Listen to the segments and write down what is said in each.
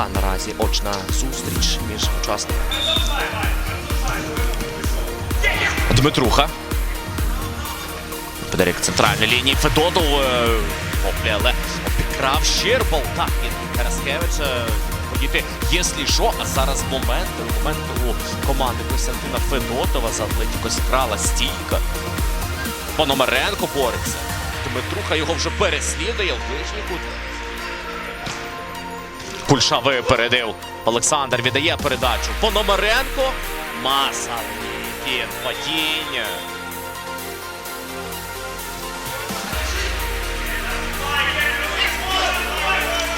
Така наразі очна зустріч між учасниками. Дмитруха. Подарик центральної лінії Федотов. е, Оплі, але обікрав Щербал. Так, він Тараскевич. е, Подіти, якщо що, а зараз момент, момент у команди Костянтина Федотова за Атлетіко зіграла стійка. Пономаренко бореться. Дмитруха його вже переслідує в ближній кут. Кульша випередив. Олександр віддає передачу. Пономаренко. Маса. Падіння.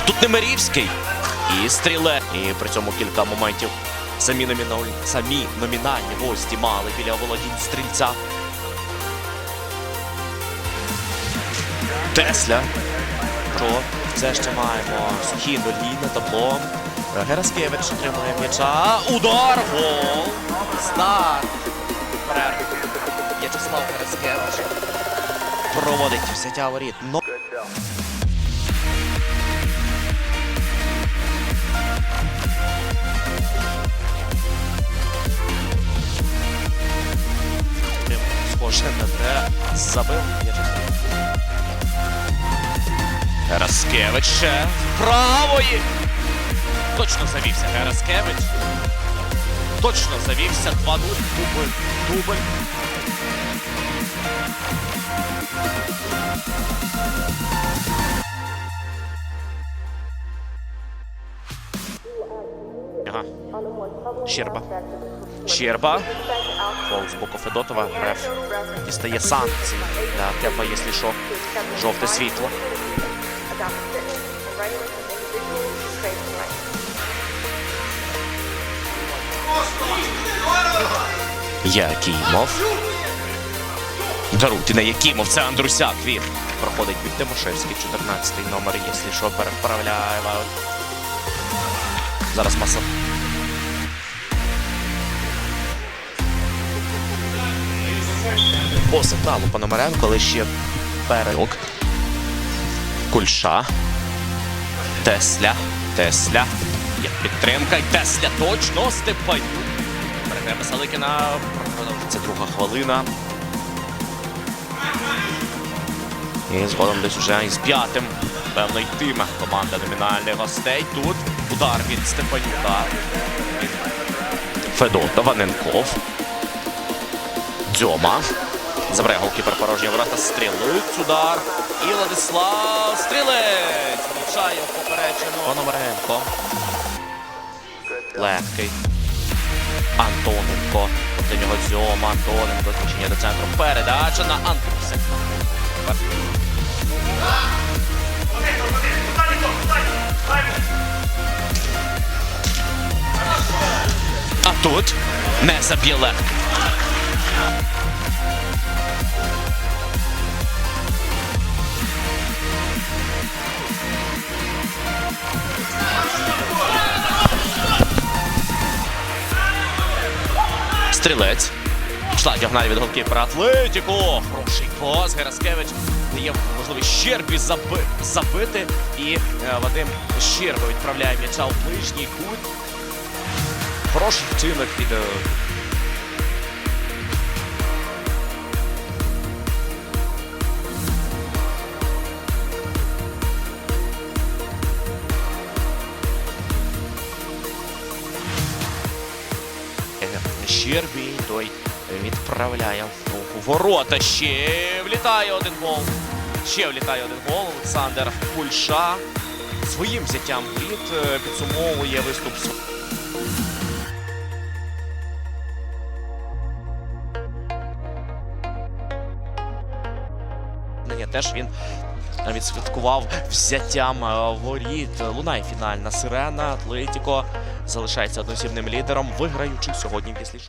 Тут Немирівський. І стріле. І при цьому кілька моментів самі, номінальні, самі номінальні гості мали біля володінь стрільця. Тесля. Що? Це ще маємо сухі нулі на табло. Гераскевич отримує м'яча. Удар! Гол! Старт! Перерва. В'ячеслав Гераскевич проводить взяття воріт. Схоже на те, забив В'ячеслав. Гераскевич правої. Точно завівся Гераскевич. Точно завівся 2-0. Дубль. Дубль. Ага. Щерба. Щерба. Фол з боку Федотова. Реф дістає санкції для Тепа, якщо що. Жовте світло. Якимов. Даруйте не Якимов, це Андрусяк. Він проходить під Тимошевський, 14-й номер, якщо що, переправляє. Зараз маса. По сигналу Пономаренко, але ще перед. Кульша. Тесля. Тесля. Є підтримка. І Тесля точно Степанюк. Перегребе Саликіна. Продовжується друга хвилина. І згодом десь уже із п'ятим. Певно, йтиме команда номінальних гостей. Тут удар від Степанюка. Федотов, Ваненков. Дзьома. Забере голкіпер порожні ворота. Стрілець. Удар. І Владислав Стрілець. Влучає в поперечину. Пономаренко. Легкий. Антоненко. До нього Дзьома. Антоненко. Зміщення до центру. Передача на Андрусенка. А тут не заб'є легко. Стрілець. Пішла діагональ від голкіпера Атлетіку. Хороший пас. Гераскевич дає можливість Щербі заби... забити. І е, Вадим Щерба відправляє м'яча у ближній кут. Хороший вчинок від. Е, той відправляє в ворота. Ще влітає один гол. Ще влітає один гол. Олександр Кульша своїм взяттям воріт е, підсумовує виступ. Теж він відсвяткував взяттям е, воріт. Лунає фінальна сирена. Атлетіко залишається односібним лідером, виграючи сьогодні після шоу.